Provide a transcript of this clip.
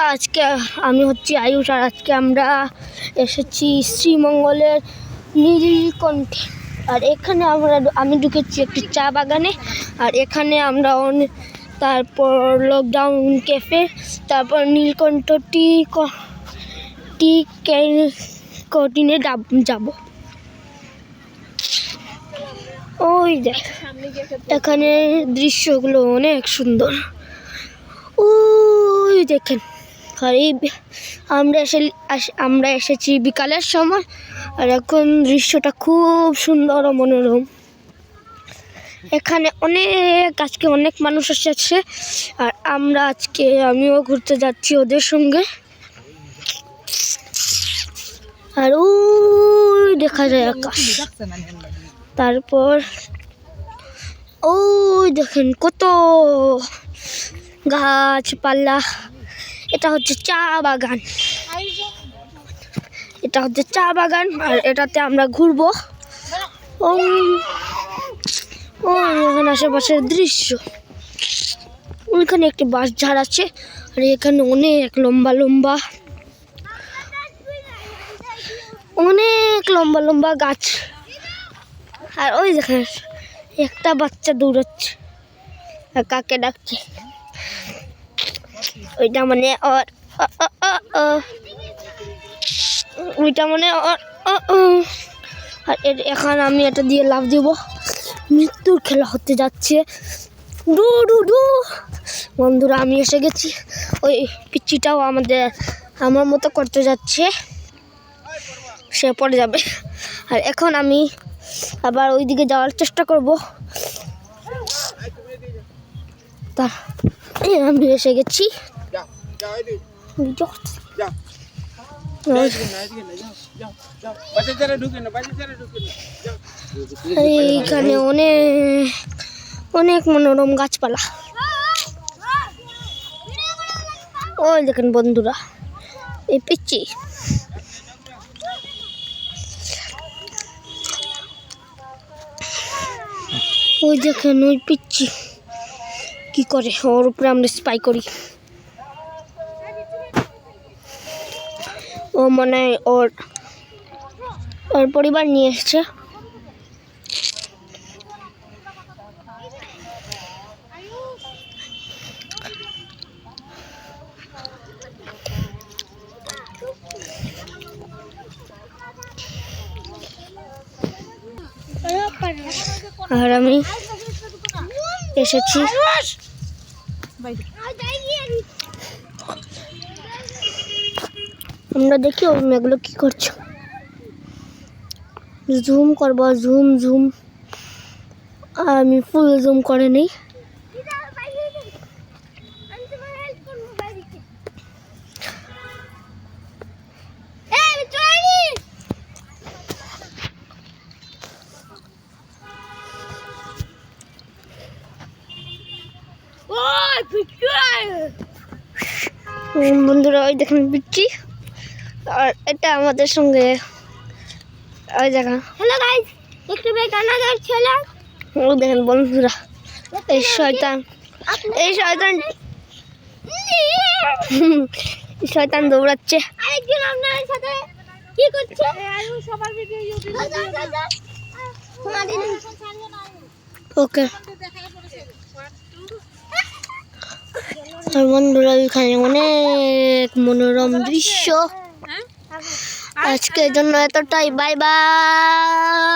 বন্ধুরা আজকে, আমি হচ্ছি আয়ুষ আর আজকে আমরা এসেছি শ্রীমঙ্গলের নীলকণ্ঠে আর এখানে আমরা, আমি ঢুকেছি একটি চা বাগানে, আর এখানে আমরা অনেক তারপর লকডাউন ক্যাফে তারপর নীলকণ্ঠ টি টি কটিনে যাব। ওই দেখ এখানে দৃশ্যগুলো অনেক সুন্দর। ওই দেখেন। আর এই আমরা এসে আমরা এসেছি বিকালের সময়। আর এখন দৃশ্যটা খুব সুন্দর ও মনোরম। এখানে অনেক আজকে অনেক মানুষ এসেছে। আর আমরা আজকে আমিও ঘুরতে যাচ্ছি ওদের সঙ্গে। আর ওই দেখা যায় আকাশ। তারপর ওই দেখেন কত গাছপালা। এটা হচ্ছে চা বাগান। এটা হচ্ছে চা বাগান, আর এটাতে আমরা ঘুরবো। ওই এখানে আশেপাশের দৃশ্য। ওইখানে একটি বাঁশ ঝাড় আছে, আর এখানে অনেক লম্বা লম্বা, অনেক লম্বা লম্বা গাছ। আর ওই দেখেন, একটা বাচ্চা দৌড়াচ্ছে কাকে ডাকছে? ওইটা মানে ওর। ওইটা মানে ওর। আর এখন আমি এটা দিয়ে লাভ দিব। মৃত্যুর খেলা হতে যাচ্ছে। ডু ডু ডু। বন্ধুরা, আমি এসে গেছি। ওই পিচ্চিটাও আমাদের, আমার মতো করতে যাচ্ছে। সে পড়ে যাবে। আর এখন আমি আবার ওইদিকে যাওয়ার চেষ্টা করব। তা আমি এসে গেছি। এইখানে অনেক অনেক মনোরম গাছপালা। ওই দেখেন বন্ধুরা এই পিচ্ছি ওই দেখেন ওই পিচ্ছি কি করে? ওর উপরে আমরা স্পাই করি। ও মনে ওর ওর পরিবার নিয়ে এসছে। আর আমি এসেছি। আমরা দেখি ও মেয়েগুলো কি করছ। জুম করব জুম জুম আমি ফুল জুম করে নেই। বন্ধুরা ওই দেখেন পিচ্ছি আর এটা আমাদের সঙ্গে। ওই দেখা হ্যালো গাইস একটু ছেলে? ও দেখেন বন্ধুরা এই শয়তান। এই শয়তান। হুম, শয়তান দৌড়াচ্ছে। আরেকজন আপনার সাথে কি করছে? সবার ভিডিও ইউটিউবে ওকে। আর বন্ধুরা এখানে অনেক মনোরম দৃশ্য। আজকের জন্য এতটাই বাই বাই।